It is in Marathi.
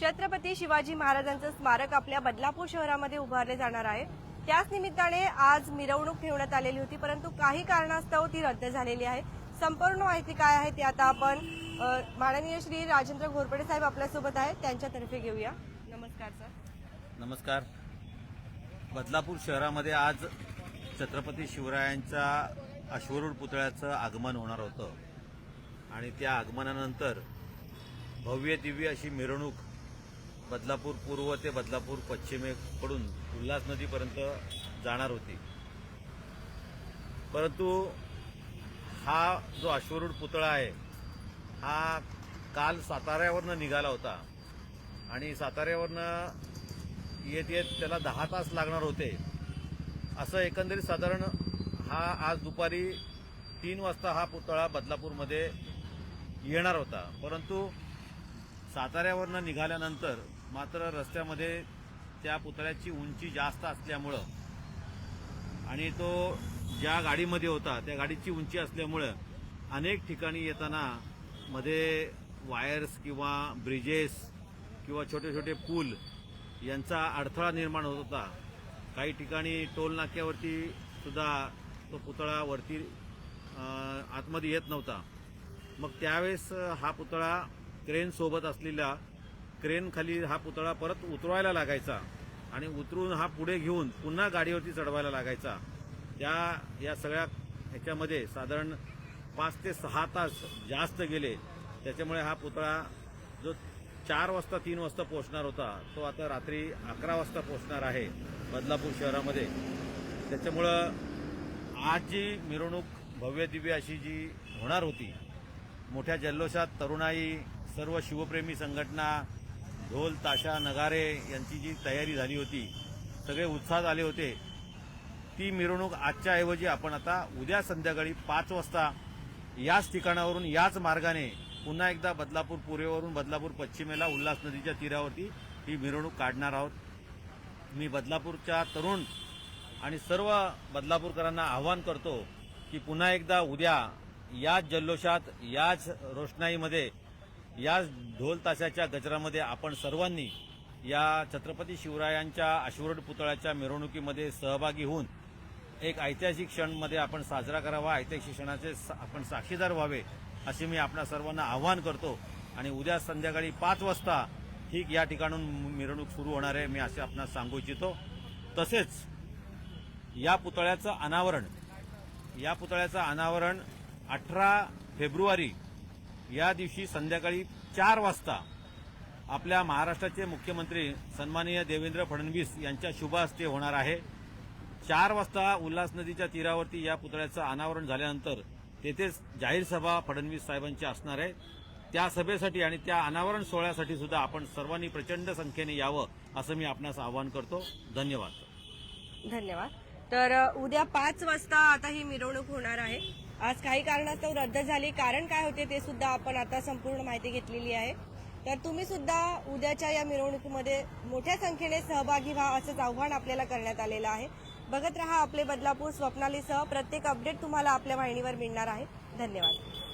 छत्रपती शिवाजी महाराजांचं स्मारक आपल्या बदलापूर शहरामध्ये उभारले जाणार आहे. त्याच निमित्ताने आज मिरवणूक ठेवण्यात आलेली होती परंतु काही कारणास्तव ती रद्द झालेली आहे. संपूर्ण माहिती काय आहे ती आता आपण माननीय श्री राजेंद्र घोरपडे साहेब आपल्यासोबत आहेत. त्यांच्यातर्फे घेऊया. नमस्कार सर. नमस्कार. बदलापूर शहरामध्ये आज छत्रपती शिवरायांच्या अश्वरूढ पुतळ्याचं आगमन होणार होतं. आणि त्या आगमनानंतर भव्य दिव्य अशी मिरवणूक बदलापूर पूर्व ते बदलापूर पश्चिमेकडून उल्हास नदीपर्यंत जाणार होती. परंतु हा जो अश्वरूढ पुतळा आहे हा काल साताऱ्यावरनं निघाला होता. आणि साताऱ्यावरनं येत येत त्याला दहा तास लागणार होते. असं एकंदरीत साधारण हा आज दुपारी तीन वाजता हा पुतळा बदलापूरमध्ये येणार होता. परंतु साताऱ्यावरनं निघाल्यानंतर मात्र रस्त्यामध्ये त्या पुतळ्याची उंची जास्त असल्यामुळं आणि तो ज्या गाडीमध्ये होता त्या गाडीची उंची असल्यामुळं अनेक ठिकाणी येताना मध्ये वायर्स किंवा ब्रिजेस किंवा छोटे छोटे पूल यांचा अडथळा निर्माण होत होता. काही ठिकाणी टोल नाक्यावरती सुद्धा तो पुतळा वरती आतमध्ये येत नव्हता. मग त्यावेळेस हा पुतळा क्रेन सोबत असलेल्या क्रेन खाली हा पुतळा परत उतरवायला लागायचा आणि उतरून हा पुढे घेऊन पुन्हा गाडीवरती चढवायला लागायचा. त्या या सगळ्या ह्याच्यामध्ये साधारण पाच ते सहा तास जास्त गेले. त्याच्यामुळे हा पुतळा जो चार वाजता तीन वाजता पोहोचणार होता तो आता रात्री अकरा वाजता पोहोचणार आहे बदलापूर शहरामध्ये. त्याच्यामुळं आज जी मिरवणूक भव्य दिव्य अशी जी होणार होती मोठ्या जल्लोषात तरुणाई सर्व शिवप्रेमी संघटना ढोल ताशा नगारे यांची जी तयारी झाली होती सगळे उत्साहात आले होते. ती मिरवणूक आजच्या ऐवजी आपण आता उद्या संध्याकाळी पाच वाजता याच ठिकाणावरून याच मार्गाने पुन्हा एकदा बदलापूर पूर्वेवरून बदलापूर पश्चिमेला उल्हास नदीच्या तीरावरती ही मिरवणूक काढणार आहोत. मी बदलापूरच्या तरुण आणि सर्व बदलापूरकरांना आवाहन करतो की पुन्हा एकदा उद्या याच जल्लोषात याच रोषणाईमध्ये याच ढोल ताशाच्या गजरामध्ये आपण सर्वांनी या छत्रपती शिवरायांच्या अश्वरूढ पुतळ्याच्या मिरवणुकीमध्ये सहभागी होऊन एक ऐतिहासिक क्षणमध्ये आपण साजरा करावा ऐतिहासिक क्षणाचे सा- आपण साक्षीदार व्हावे असे मी आपणा सर्वांना आवाहन करतो. आणि उद्या संध्याकाळी पाच वाजता ठीक या ठिकाणून मिरवणूक सुरू होणार आहे मी असे आपणास सांगू इच्छितो. तसेच या पुतळ्याचं अनावरण या पुतळ्याचं अनावरण अठरा फेब्रुवारी या दिवशी संध्याकाळी चार वाजता आपल्या महाराष्ट्राचे मुख्यमंत्री सन्माननीय देवेंद्र फडणवीस यांच्या शुभ हस्ते होणार आहे. चार वाजता उल्हास नदीच्या तीरावरती या पुतळ्याचं अनावरण झाल्यानंतर तेथेच जाहीर सभा फडणवीस साहेबांची असणार आहे. त्या सभेसाठी आणि त्या अनावरण सोहळ्यासाठी सुद्धा आपण सर्वांनी प्रचंड संख्येने यावं असं मी आपणास आवाहन करतो. धन्यवाद. धन्यवाद. तर उद्या पाच वाजता आता ही मिरवणूक होणार आहे. आज काही कारणास्तव रद्द झाली. कारण काय होते ते सुद्धा आपण आता संपूर्ण माहिती घेतलेली आहे. तर तुम्ही सुद्धा उद्याच्या या मिरवणुकीमध्ये मोठ्या संख्येने सहभागी व्हा असंच आव्हान आपल्याला करण्यात आलेलं आहे. बघत रहा आपले बदलापूर स्वप्नालीसह. प्रत्येक अपडेट तुम्हाला आपल्या वाहिनीवर मिळणार आहे. धन्यवाद.